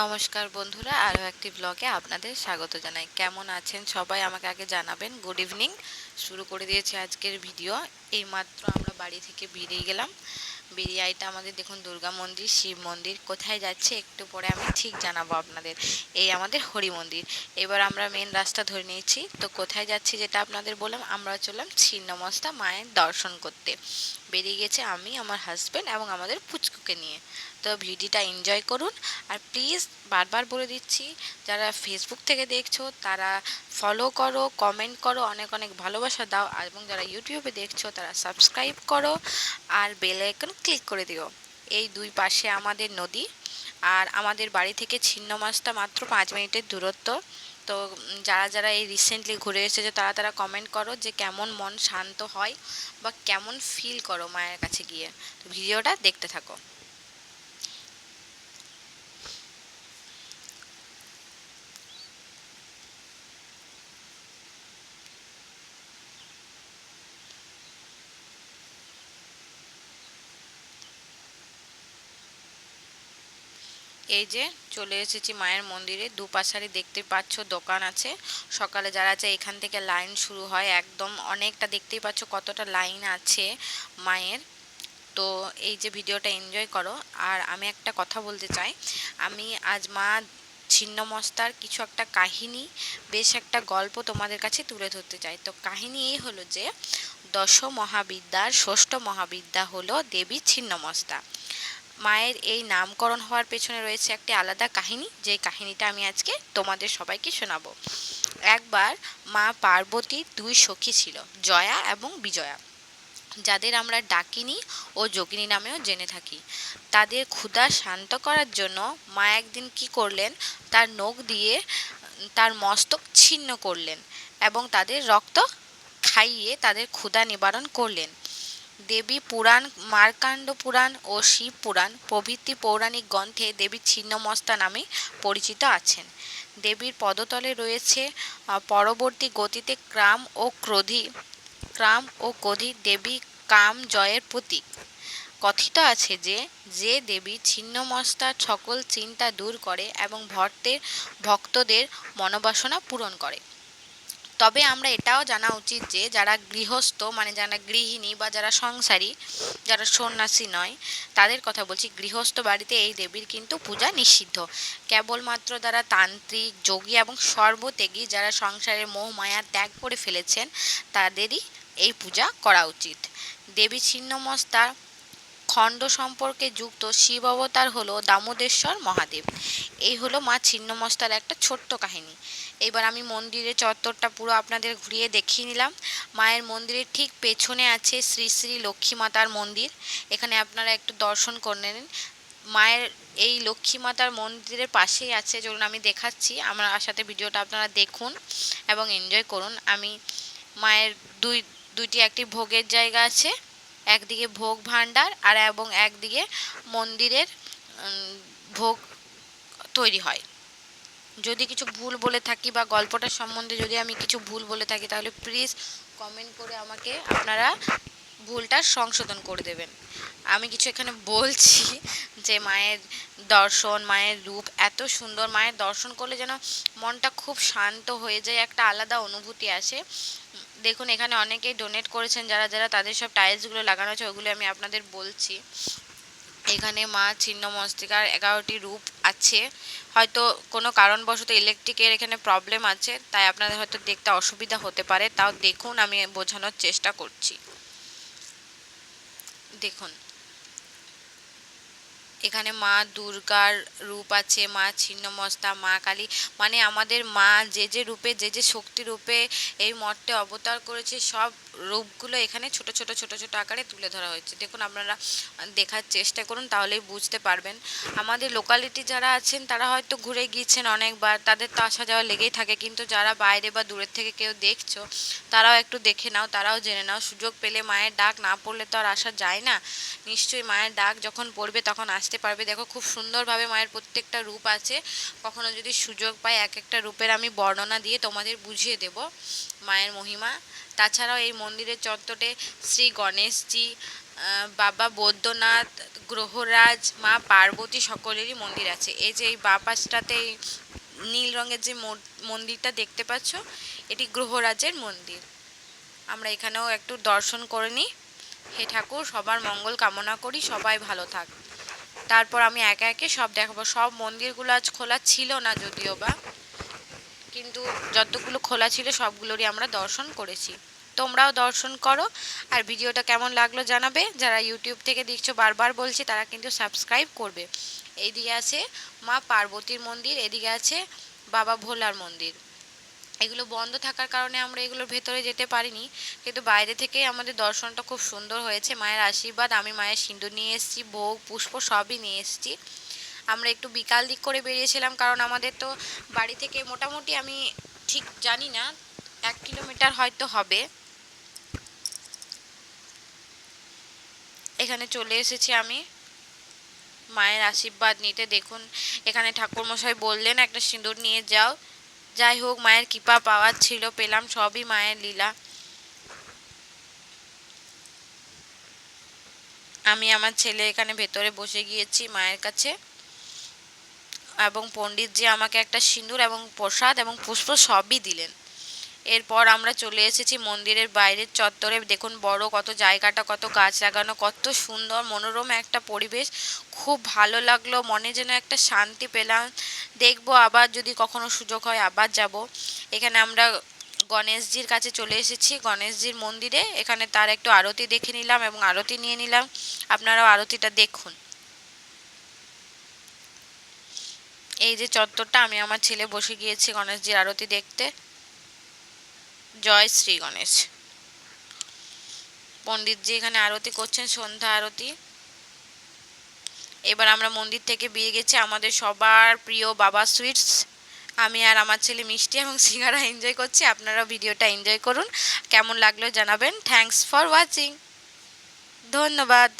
নমস্কার বন্ধুরা, আরও একটি ব্লগে আপনাদের স্বাগত জানাই। কেমন আছেন সবাই আমাকে আগে জানাবেন। গুড ইভিনিং শুরু করে দিয়েছি আজকের ভিডিও এইমাত্র আমরা বাড়ি থেকে বেরিয়ে গেলাম। বেরিয়ে আইটা আমাদের দেখুন দুর্গা মন্দির, শিব মন্দির, কোথায় যাচ্ছে একটু পরে আমি ঠিক জানাব আপনাদের। এই আমাদের হরি মন্দির। এবার আমরা মেন রাস্তা ধরে নিয়েছি। তো কোথায় যাচ্ছি যেটা আপনাদের বললাম, আমরা চললাম ছিন্নমস্তা মায়ের দর্শন করতে। বেরিয়ে গেছে আমি, আমার হাজব্যান্ড এবং আমাদের পুচকুকে নিয়ে। তো ভিডিওটা এনজয় করুন। আর প্লিজ বারবার বলে দিচ্ছি, যারা ফেসবুক থেকে দেখছ, তারা ফলো করো কমেন্ট করো, অনেক অনেক ভালোবাসা দাও। এবং যারা ইউটিউবে দেখছ, তারা সাবস্ক্রাইব করো আর বেল আইকন ক্লিক করে দিও। এই দুই পাশে আমাদের নদী। আর আমাদের বাড়ি থেকে ছিন্ন মাছটা মাত্র পাঁচ মিনিটের দূরত্ব। তো যারা যারা এই রিসেন্টলি ঘুরে এসেছে, তারা তারা কমেন্ট করো যে কেমন মন শান্ত হয় বা কেমন ফিল করো মায়ের কাছে গিয়ে। ভিডিওটা দেখতে থাকো। এই যে চলে এসেছি মায়ের মন্দিরে, দুপাশারে দেখতে পাচ্ছ, দোকান আছে। সকালে যারা আছে এখান থেকে লাইন শুরু হয়, একদম অনেকটা দেখতেই পাচ্ছ কতটা লাইন আছে মায়ের। তো এই যে ভিডিওটা এনজয় করো। আর আমি একটা কথা বলতে চাই, আমি আজ মা ছিন্নমস্তার কিছু একটা কাহিনী, বেশ একটা গল্প তোমাদের কাছে তুলে ধরতে চাই। তো কাহিনী এই হলো যে দশ মহাবিদ্যার ষষ্ঠ মহাবিদ্যা হলো দেবী ছিন্নমস্তা। মায়ের এই নামকরণ হওয়ার পেছনে রয়েছে একটি আলাদা কাহিনী। যে কাহিনীটা আমি আজকে তোমাদের সবাইকে শোনাবো। একবার মা পার্বতীর দুই সখী ছিল, জয়া এবং বিজয়া। যাদের আমরা ডাকিনী ও যোগিনী নামেও জেনে থাকি। তাদের ক্ষুধা শান্ত করার জন্য মা একদিন কি করলেন? তার নখ দিয়ে তার মস্তক ছিন্ন করলেন এবং তাদের রক্ত খাইয়ে তাদের ক্ষুধা নিবারণ করলেন। দেবী পুরাণ, মার্কাণ্ড পুরাণ ও শিব পুরাণ প্রভৃতি পৌরাণিক গ্রন্থে দেবী ছিন্নমস্তা নামে পরিচিত আছেন। দেবীর পদতলে রয়েছে পরবর্তী গতিতে ক্রাম ও ক্রোধি, ক্রাম ও ক্রোধি দেবী কাম জয়ের প্রতীক। কথিত আছে যে যে দেবী ছিন্নমস্তার সকল চিন্তা দূর করে এবং ভক্তের, ভক্তদের মনোবাসনা পূরণ করে। তবে আমরা এটাও জানা উচিত যে যারা গৃহস্থ মানে যারা গৃহিণী বা যারা সংসারী, যারা সন্ন্যাসী নয়, তাদের কথা বলছি। গৃহস্থ বাড়িতে এই দেবীর কিন্তু পূজা নিষিদ্ধ। কেবলমাত্র যারা তান্ত্রিক, যোগী এবং সর্বত্যাগী যারা সংসারের মোহ, মায়া ত্যাগ করে ফেলেছেন, তাদেরই এই পূজা করা উচিত। দেবী ছিন্নমস্তার খণ্ড সম্পর্কে যুক্ত শিব অবতার হলো দামোদেশ্বর মহাদেব। এই হলো মা ছিন্নমস্তার একটা ছোট্ট কাহিনী। এবার আমি মন্দিরের চত্বরটা পুরো আপনাদের ঘুরিয়ে দেখিয়ে নিলাম। মায়ের মন্দিরের ঠিক পেছনে আছে শ্রী শ্রী লক্ষ্মী মাতার মন্দির। এখানে আপনারা একটু দর্শন করে নেন। মায়ের এই লক্ষ্মী মাতার মন্দিরের পাশেই আছে, চলুন আমি দেখাচ্ছি। আমার সাথে ভিডিওটা আপনারা দেখুন এবং এনজয় করুন। আমি মায়ের দুই, দুইটি একটি ভোগের জায়গা আছে। একদিকে ভোগ ভাণ্ডার আর এবং একদিকে মন্দিরের ভোগ তৈরি হয়। যদি কিছু ভুল বলে থাকি বা গল্পটা সম্বন্ধে যদি আমি কিছু ভুল বলে থাকি, তাহলে প্লিজ কমেন্ট করে আমাকে আপনারা ভুলটা সংশোধন করে দেবেন। আমি কিছু এখানে বলছি যে মায়ের দর্শন, মায়ের রূপ, এত সুন্দর মায়ের দর্শন করলে যেন মনটা খুব শান্ত হয়ে যায়, একটা আলাদা অনুভূতি আসে। দেখুন, এখানে অনেকেই ডোনেট করেছেন, যারা যারা তাদের সব টাইলসগুলো লাগানো আছে, ওগুলো আমি আপনাদের বলছি। এখানে মা ছিন্ন মস্তিকার এগারোটি রূপ আছে। হয়তো কোনো কারণবশত ইলেকট্রিকের এখানে প্রবলেম আছে, তাই আপনাদের হয়তো দেখতে অসুবিধা হতে পারে। তাও দেখুন, আমি বোঝানোর চেষ্টা করছি। দেখুন এখানে মা দুর্গার রূপ আছে, মা ছিন্নমস্তা, মা কালী। মানে আমাদের মা যে যে রূপে, যে যে শক্তি রূপে এই মঠে অবতার করেছে, সব রূপগুলো এখানে ছোট ছোট ছোট ছোট আকারে তুলে ধরা হয়েছে। দেখুন, আপনারা দেখার চেষ্টা করুন, তাহলেই বুঝতে পারবেন। আমাদের লোকালিটি যারা আছেন, তারা হয়তো ঘুরে গিয়েছেন অনেকবার, তাদের তো আসা যাওয়া লেগেই থাকে। কিন্তু যারা বাইরে বা দূরের থেকে কেউ দেখছ, তারাও একটু দেখে নাও, তারাও জেনে নাও। সুযোগ পেলে মায়ের ডাক, না পড়লে তো আর আসা যায় না। নিশ্চয়ই মায়ের ডাক যখন পড়বে, তখন আসতে পারবে। দেখো, খুব সুন্দরভাবে মায়ের প্রত্যেকটা রূপ আছে। কখনো যদি সুযোগ পাই, এক একটা রূপের আমি বর্ণনা দিয়ে তোমাদের বুঝিয়ে দেব। মায়ের মহিমা তাছাড়াও এই মন্দিরের চত্বরে শ্রী গণেশজি বাবা বৈদ্যনাথ, গ্রহরাজ, মা পার্বতী সকলেরই মন্দির আছে। এই যে এই বা এই নীল রঙের যে মন্দিরটা দেখতে পাচ্ছ, এটি গ্রহরাজের মন্দির। আমরা এখানেও একটু দর্শন করে নিই। হে ঠাকুর, সবার মঙ্গল কামনা করি, সবাই ভালো থাক। তারপর আমি একে একে সব দেখাবো। সব মন্দিরগুলো আজ খোলা ছিল না যদিও বা। কিন্তু যতগুলো খোলা ছিল সবগুলোরই আমরা দর্শন করেছি। তোমরাও দর্শন করো। আর ভিডিওটা কেমন লাগল জানাবে। যারা ইউটিউব থেকে দেখছ, বারবার বলছি, তারা কিন্তু সাবস্ক্রাইব করবে। এইদিকে আছে মা পার্বতীর মন্দির, এদিকে আছে বাবা ভোলার মন্দির। এগুলো বন্ধ থাকার কারণে আমরা এগুলোর ভেতরে যেতে পারিনি। কিন্তু বাইরে থেকেই আমাদের দর্শনটা খুব সুন্দর হয়েছে। মায়ের আশীর্বাদ, আমি মায়ের সিঁদুর নিয়ে এসেছি, ভোগ, পুষ্প সবই নিয়ে এসেছি। আমরা একটু বিকাল দিক করে বেরিয়েছিলাম, কারণ আমাদের তো বাড়ি থেকে মোটামুটি আমি ঠিক জানি না, এক কিলোমিটার হয়তো হবে। এখানে চলে এসেছি আমি। মায়ের আশীর্বাদ নিতে দেখুন। এখানে ঠাকুরমশাই বললেন, একটা সিঁদুর নিয়ে যাও। যাই হোক, মায়ের কৃপা পাওয়ার ছিল, পেলাম সবই মায়ের লীলা। আমি আমার ছেলে এখানে ভেতরে বসে গিয়েছি মায়ের কাছে। এবং পণ্ডিতজি আমাকে একটা সিঁদুর এবং প্রসাদ এবং পুষ্প সবই দিলেন। এরপর আমরা চলে এসেছি মন্দিরের বাইরের চত্বরে। দেখুন বড় কত জায়গাটা, কত গাছ লাগানো, কত সুন্দর, মনোরম একটা পরিবেশ। খুব ভালো লাগল, মনে যেন একটা শান্তি পেলাম। দেখব আবার যদি কখনো সুযোগ হয় আবার যাব। এখানে আমরা গণেশজির কাছে চলে এসেছি, গণেশজির মন্দিরে। এখানে তার একটু আরতি দেখে নিলাম এবং আরতি নিয়ে নিলাম। আপনারাও আরতিটা দেখুন। এই যে চত্বরটা, আমি আমার ছেলে বসে গিয়েছি গণেশজির আরতি দেখতে। জয় শ্রী গণেশ। পণ্ডিতজি এখানে আরতি করছেন, সন্ধ্যা আরতি। এবার আমরা মন্দির থেকে বেরিয়ে গেছি, আমাদের সবার প্রিয় বাবা সুইটস। আমি আর আমার ছেলে মিষ্টি এবং সিঙ্গারা এনজয় করছি আপনারা ভিডিওটা এনজয় করুন। কেমন লাগল জানাবেন। Thanks for watching. ধন্যবাদ।